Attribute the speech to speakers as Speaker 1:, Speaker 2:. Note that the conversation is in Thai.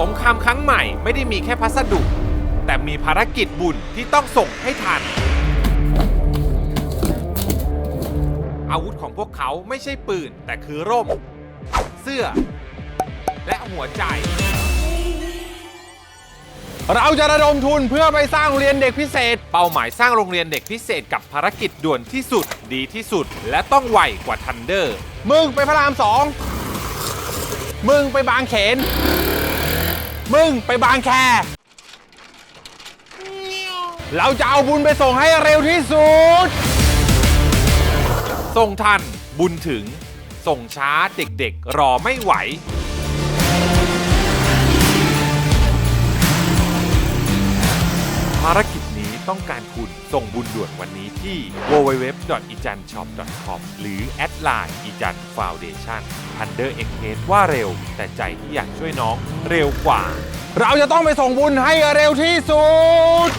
Speaker 1: สงครามครั้งใหม่ไม่ได้มีแค่พัสดุ แต่มีภารกิจบุญที่ต้องส่งให้ทัน อาวุธของพวกเขาไม่ใช่ปืน แต่คือร่ม เสื้อ และหัวใจ
Speaker 2: เราจะระดมทุนเพื่อไปสร้างโรงเรียนเด็กพิเศษ
Speaker 1: เป้าหมายสร้างโรงเรียนเด็กพิเศษกับภารกิจด่วนที่สุดดีที่สุด และต้องไวกว่าทันเดอร์
Speaker 2: มึงไปพระรามสอง มึงไปบางเขน มึงไปบางแค เราจะเอาบุญไปส่งให้เร็วที่สุด
Speaker 1: ส่งทันบุญถึง ส่งช้าเด็กๆ รอไม่ไหว ภารกิจ ต้องการคุณส่งบุญด่วนวันนี้ที่ www.ijanshop.com หรือแอดไลน์อีจันฟาวเดชั่นทันเดอร์เอ็กเว่าเร็ว แต่ใจที่อยากช่วยน้องเร็วกว่า
Speaker 2: เราจะต้องไปส่งบุญให้เร็วที่สุด